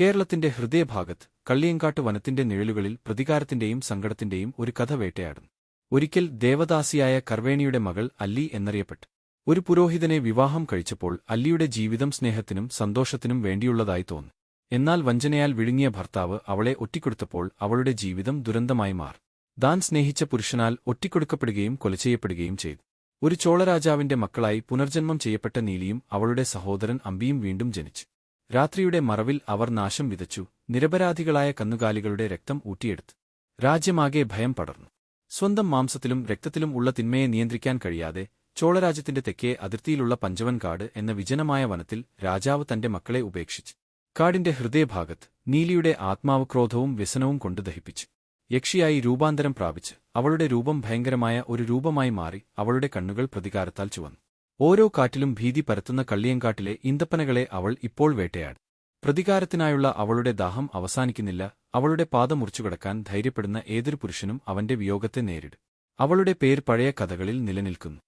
കേരളത്തിന്റെ ഹൃദയഭാഗത്ത് കള്ളിയങ്കാട്ട് വനത്തിന്റെ നിഴലുകളിൽ പ്രതികാരത്തിന്റെയും സങ്കടത്തിന്റെയും ഒരു കഥ വേട്ടയാടും ഒരിക്കൽ ദേവദാസിയായ കർവേണിയുടെ മകൾ അല്ലി എന്നറിയപ്പെട്ടു. ഒരു പുരോഹിതനെ വിവാഹം കഴിച്ചപ്പോൾ അല്ലിയുടെ ജീവിതം സ്നേഹത്തിനും സന്തോഷത്തിനും വേണ്ടിയുള്ളതായി തോന്നി. എന്നാൽ വഞ്ചനയാൽ വിഴുങ്ങിയ ഭർത്താവ് അവളെ ഒറ്റിക്കൊടുത്തപ്പോൾ അവളുടെ ജീവിതം ദുരന്തമായി മാറി. ദാൻ സ്നേഹിച്ച പുരുഷനാൽ ഒറ്റിക്കൊടുക്കപ്പെടുകയും കൊലചെയ്യപ്പെടുകയും ചെയ്തു. ഒരു ചോളരാജാവിന്റെ മക്കളായി പുനർജന്മം ചെയ്യപ്പെട്ട നീലിയും അവളുടെ സഹോദരൻ അമ്പിയും വീണ്ടും ജനിച്ചു. രാത്രിയുടെ മറവിൽ അവർ നാശം വിതച്ചു. നിരപരാധികളായ കന്നുകാലികളുടെ രക്തം ഊറ്റിയെടുത്തു. രാജ്യമാകെ ഭയം പടർന്നു. സ്വന്തം മാംസത്തിലും രക്തത്തിലും ഉള്ള തിന്മയെ നിയന്ത്രിക്കാൻ കഴിയാതെ ചോളരാജ്യത്തിന്റെ തെക്കേ അതിർത്തിയിലുള്ള പഞ്ചവൻകാട് എന്ന വിജനമായ വനത്തിൽ രാജാവ് തന്റെ മക്കളെ ഉപേക്ഷിച്ചു. കാടിന്റെ ഹൃദയഭാഗത്ത് നീലിയുടെ ആത്മാവ് ക്രോധവും വ്യസനവും കൊണ്ട് ദഹിപ്പിച്ചു. യക്ഷിയായി രൂപാന്തരം പ്രാപിച്ച് അവളുടെ രൂപം ഭയങ്കരമായ ഒരു രൂപമായി മാറി അവളുടെ കണ്ണുകൾ പ്രതികാരത്താൽ ചുവന്നു. ഓരോ കാറ്റിലും ഭീതി പരത്തുന്ന കള്ളിയങ്കാട്ടിലെ ഇന്തപ്പനകളെ അവൾ ഇപ്പോൾ വേട്ടയാട്. പ്രതികാരത്തിനായുള്ള അവളുടെ ദാഹം അവസാനിക്കുന്നില്ല അവളുടെ പാത മുറിച്ചുകിടക്കാൻ ധൈര്യപ്പെടുന്ന ഏതൊരു പുരുഷനും അവന്റെ വിയോഗത്തെ നേരിടും. അവളുടെ പേര് പഴയ കഥകളിൽ നിലനിൽക്കുന്നു.